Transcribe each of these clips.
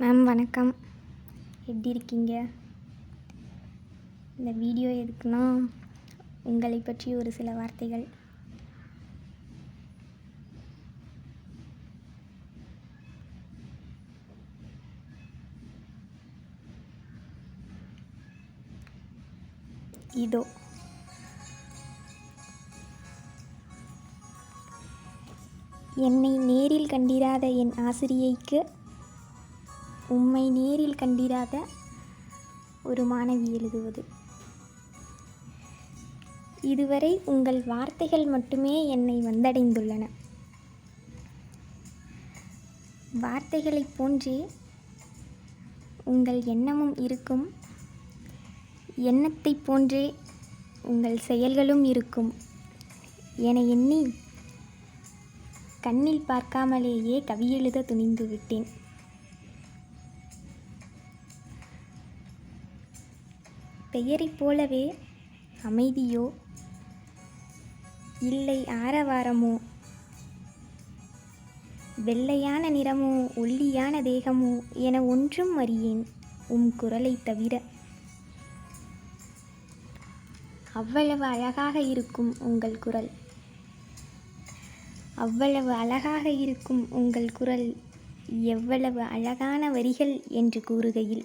Ma'am வணக்கம். எப்படி இருக்கீங்க? இந்த வீடியோ எதுக்குன்னா உங்களை பற்றி ஒரு சில வார்த்தைகள். இதோ. என்னை நேரில் கண்டிராத என் ஆசிரியைக்கு உம்மை நேரில் கண்டிராத ஒரு மாணவி எழுதுவது. இதுவரை உங்கள் வார்த்தைகள் மட்டுமே என்னை வந்தடைந்துள்ளன. வார்த்தைகளைப் போன்றே உங்கள் எண்ணமும் இருக்கும். எண்ணத்தைப் போன்றே உங்கள் செயல்களும் இருக்கும். என எண்ணி கண்ணில் பார்க்காமலேயே கவியெழுத துணிந்து விட்டேன். பெயரைப் போலவே அமைதியோ இல்லை ஆரவாரமோ? வெள்ளையான நிறமோ ஒல்லியான தேகமோ என ஒன்றும் அறியேன் உம் குரலைத் தவிர. அவ்வளவு அழகாக இருக்கும் உங்கள் குரல். அவ்வளவு அழகாக இருக்கும் உங்கள் குரல். எவ்வளவு அழகான வரிகள் என்று கூறுகையில்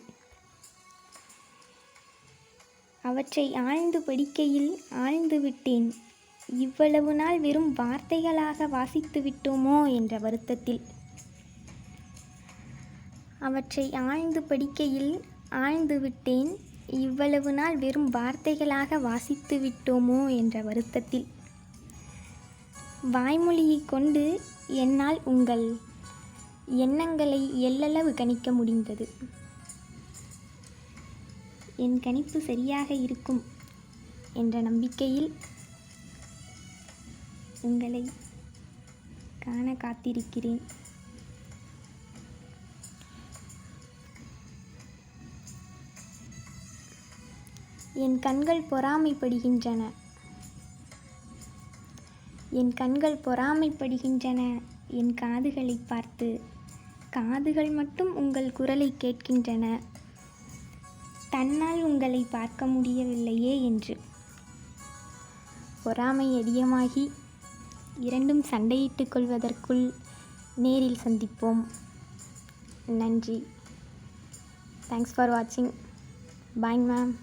அவற்றை ஆழ்ந்து படிக்கையில் ஆழ்ந்து விட்டேன். இவ்வளவு நாள் வெறும் வார்த்தைகளாக வாசித்து விட்டோமோ என்ற வருத்தத்தில். அவற்றை ஆழ்ந்து படிக்கையில் ஆழ்ந்து விட்டேன். இவ்வளவு நாள் வெறும் வார்த்தைகளாக வாசித்து விட்டோமோ என்ற வருத்தத்தில். வாய்மொழியை கொண்டு என்னால் உங்கள் எண்ணங்களை எல்லளவு கணிக்க முடிந்தது. என் கணிப்பு சரியாக இருக்கும் என்ற நம்பிக்கையில் உங்களை காண காத்திருக்கிறேன். என் கண்கள் பொறாமைப்படுகின்றன. என் கண்கள் பொறாமைப்படுகின்றன. என் காதுகளை பார்த்து காதுகள் மட்டும் உங்கள் குரலை கேட்கின்றன. தன்னால் உங்களை பார்க்க முடியவில்லையே என்று. பொறாமை அதிகமாகி இரண்டும் சண்டையிட்டுக் கொள்வதற்குள் நேரில் சந்திப்போம். நன்றி. தேங்க்ஸ் ஃபார் வாட்சிங் பாய் மேம்